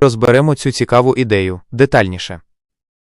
Розберемо цю цікаву ідею детальніше.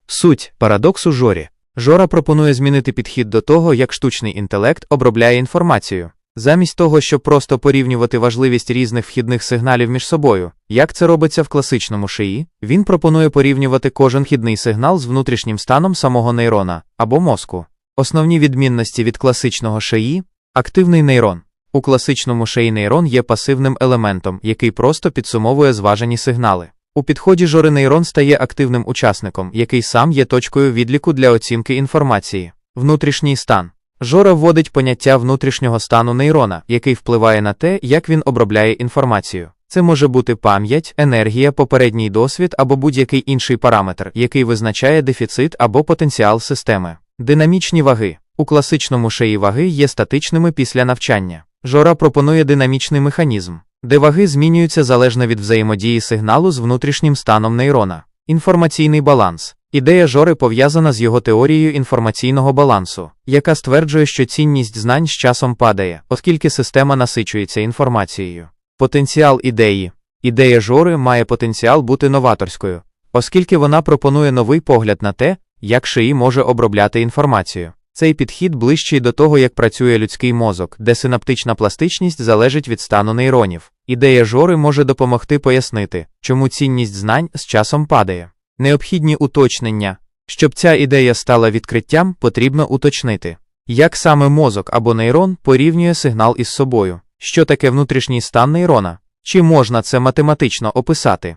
Суть парадоксу Жорі. Жора пропонує змінити підхід до того, як штучний інтелект обробляє інформацію. Замість того, щоб просто порівнювати важливість різних вхідних сигналів між собою, як це робиться в класичному шиї, він пропонує порівнювати кожен вхідний сигнал з внутрішнім станом самого нейрона або мозку. Основні відмінності від класичного шиї активний нейрон. У класичному шиї нейрон є пасивним елементом, який просто підсумовує зважені сигнали. У підході жори нейрон стає активним учасником, який сам є точкою відліку для оцінки інформації. Внутрішній стан. Жора вводить поняття внутрішнього стану нейрона, який впливає на те, як він обробляє інформацію. Це може бути пам'ять, енергія, попередній досвід або будь-який інший параметр, який визначає дефіцит або потенціал системи. Динамічні ваги. У класичному шиї ваги є статичними після навчання. Жора пропонує динамічний механізм, де ваги змінюються залежно від взаємодії сигналу з внутрішнім станом нейрона. Інформаційний баланс. Ідея Жори пов'язана з його теорією інформаційного балансу, яка стверджує, що цінність знань з часом падає, оскільки система насичується інформацією. Потенціал ідеї. Ідея Жори має потенціал бути новаторською, оскільки вона пропонує новий погляд на те, як шиї може обробляти інформацію. Цей підхід ближчий до того, як працює людський мозок, де синаптична пластичність залежить від стану нейронів. Ідея Жори може допомогти пояснити, чому цінність знань з часом падає. Необхідні уточнення. Щоб ця ідея стала відкриттям, потрібно уточнити, як саме мозок або нейрон порівнює сигнал із собою, що таке внутрішній стан нейрона, чи можна це математично описати.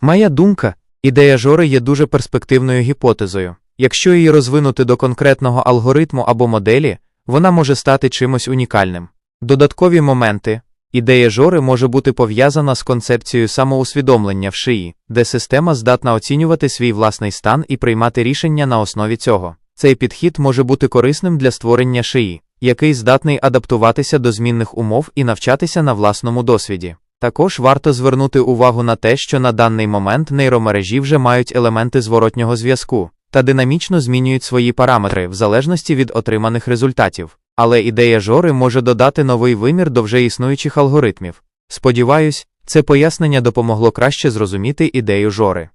Моя думка, ідея Жори є дуже перспективною гіпотезою. Якщо її розвинути до конкретного алгоритму або моделі, вона може стати чимось унікальним. Додаткові моменти. Ідея Жори може бути пов'язана з концепцією самоусвідомлення в шиї, де система здатна оцінювати свій власний стан і приймати рішення на основі цього. Цей підхід може бути корисним для створення шиї, який здатний адаптуватися до змінних умов і навчатися на власному досвіді. Також варто звернути увагу на те, що на даний момент нейромережі вже мають елементи зворотнього зв'язку та динамічно змінюють свої параметри в залежності від отриманих результатів. Але ідея Жори може додати новий вимір до вже існуючих алгоритмів. Сподіваюсь, це пояснення допомогло краще зрозуміти ідею Жори.